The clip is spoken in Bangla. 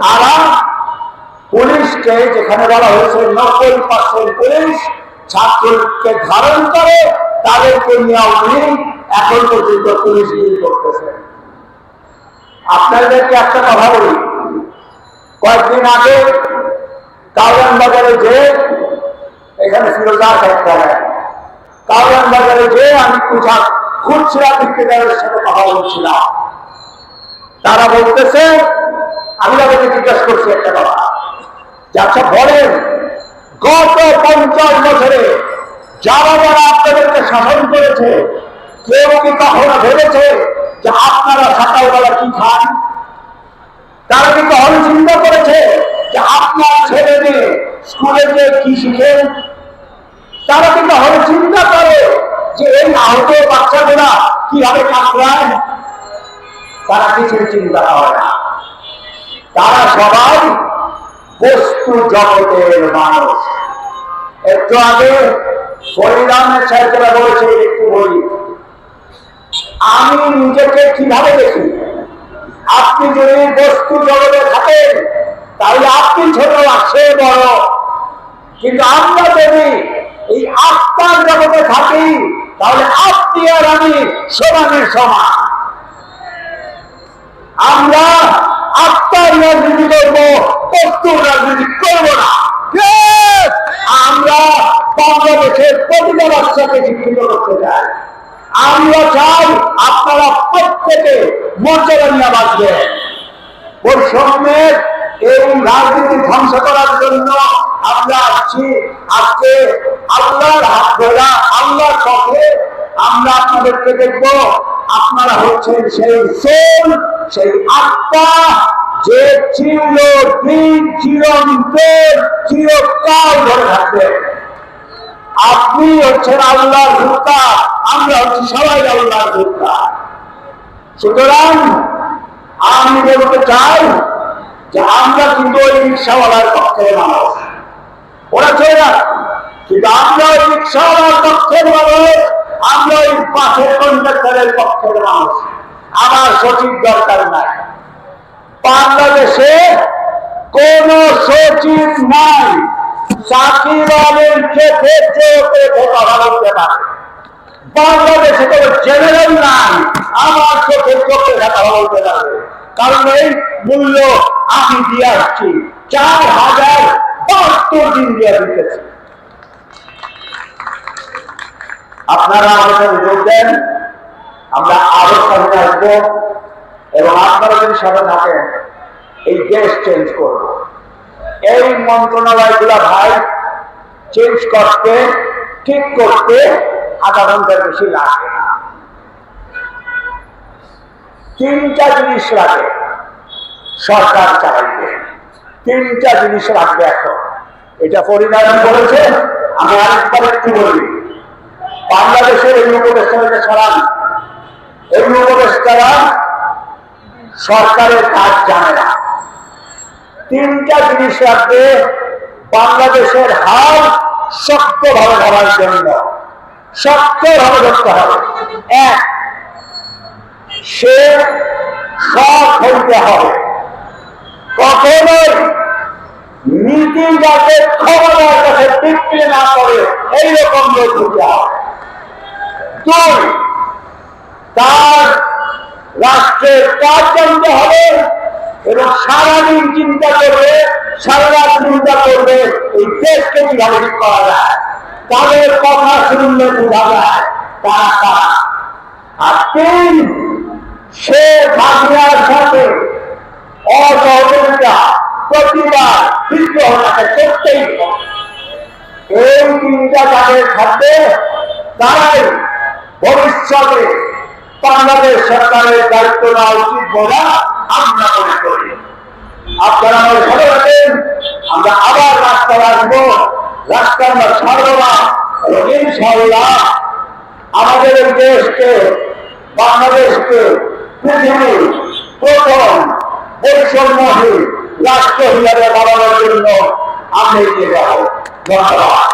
তারা পুলিশকে যেখানে বলা হয়েছে নব্বই পার্সেন্ট পুলিশ ছাত্রকে ধারণ করে তাদেরকে নিয়ে উনি এখন পর্যন্ত পুলিশ গিরি করতেছে। আপনাদেরকে একটা কথা বলি। কয়েকদিন আগে কাউরান বাজারে যে এখানে ফিরোজা একটা কাউরান বাজারে যে আমি পূজা খুচরা বিক্রেতাদের সাথে কথা বলছিলাম। তারা বলতেছে আমি তাদেরকে জিজ্ঞাসা করছি একটা কথা। যে আচ্ছা বলেন, গত পঞ্চাশ বছরে যারা যারা আপনাদেরকে শাসন করেছে, কেউ কি কখনো ভেবেছে যে আপনারা সকালবেলা কি খান? তারা কি কখনো চিন্তা করেছে যে আপনার ছেলে মেয়ে স্কুলে যে কি শিখেন? তারা কি কখনো চিন্তা করে যে এই আহত বাচ্চাগুলা কীভাবে কামড়ায় তারা কিছু চিন্তা করে না। তারা সবাই বস্তু জগতের মানুষ। একটু আগে হরিরামের সাহেবরা বলেছে একটু বলি। আমি নিজেকে কীভাবে দেখি? আপনি যদি বস্তু জগতে থাকেন, তাহলে আপনি ছোট, সে বড়। কিন্তু আমরা যদি এই আত্মার জগতে থাকি, তাহলে আপনি আর আমি সমানের সমান। আমরা আত্মার রাজনীতি করব বস্তুর রাজনীতি করব না! আমরা বাংলাদেশের প্রতিটা বাচ্চাকে শিক্ষিত করতে চাই। আমরা চাই আপনারা প্রত্যেকে মর্যাদা নিয়ে বাঁচবেন। বৈষম্যের এই রাজনীতি ধ্বংস করার জন্য আমরা আসছি আজকে আল্লাহর হাত ধরা আল্লাহর পথে আমরা আপনাদেরকে দেখব। আপনারা হচ্ছেন সেই সোল, সেই আত্মা, যে চির দিন চিরন্তর চিরকাল ধরে থাকবে। আপনি হচ্ছেন আল্লাহর ভুক্তা, আমরা হচ্ছি সবাই আল্লাহর ভুক্তা। সুতরাং আমি বলতে চাই যে আমরা কিন্তু ওই রিক্সাওয়ালার পক্ষের মানুষ। ওরা চলে যাক কিন্তু আমরা ওই রিক্সাওয়ালার পক্ষের মানুষ আমরা ওই পাশের কন্ডাক্টরের পক্ষের মানুষ আমার সচিব দরকার নাই। বাংলাদেশে কোন সচিব নাই। সাকিব আলীর চোখে চোখে কথা বলতে পারে। বাংলাদেশে কোন জেনারেল নাই। আমার চোখে চোখে কথা বলতে পারবে কারণ এই মূল্য আমি দিয়ে আসছি। চার হাজার বাহাত্তর দিন দিয়ে দিতেছি। আপনারা আমাদের যোগ দেন, আমরা আরও সামনে আসব এবং আপনারা যদি সাথে থাকেন, এই দেশ চেঞ্জ করব। এই মন্ত্রণালয়গুলা ভাই চেঞ্জ করতে, ঠিক করতে আধা ঘণ্টার বেশি লাগে তিনটা জিনিস লাগে, সরকার চালাইতে। তিনটা জিনিস লাগবে এখন। এটা পরিণাম বলেছে, আমি আরেকবার একটু বলি। বাংলাদেশের এই উপদেষ্টা সরান এই উপদেষ্টারা সরকারের কাজ জানে না। তিনটা জিনিস লাগবে বাংলাদেশের হাল শক্তভাবে ধরার জন্য, শক্তভাবে ধরতে হবে। এক, সে সৎ হইতে হবে। কখনোই নীতি যাতে ক্ষমতার কাছে বিক্রি না করে, এইরকম লোক হতে হবে। দুই তার রাষ্ট্রের কাজ জানতে হবে এবং সারাদিন চিন্তা করবে সারা চিন্তা করবে, এই দেশকে কীভাবে ঠিক করা যায়? তাদের কথা শুনলে বোঝা যায়, তারা আর তিন, সে ভাগনার সাথে অসহযোগিতা, প্রতিবাদ, বিদ্রোহ তাকে করতেই হবে। এই তিনটা যাদের থাকবে তারাই ভবিষ্যতে বাংলাদেশ সরকারের দায়িত্ব নেওয়া উচিত বলে আমরা মনে করি। আপনারা আমাদের ভালো রাখেন, আমরা আবার রাস্তা আসব রাস্তা আমরা ছাড়বো না ইনশাল্লাহ আমাদের দেশকে, বাংলাদেশকে পৃথিবীর প্রথম বৈষম্যহীন রাষ্ট্র হিসাবে বানানোর জন্য আমরা এগিয়ে যাব। ধন্যবাদ।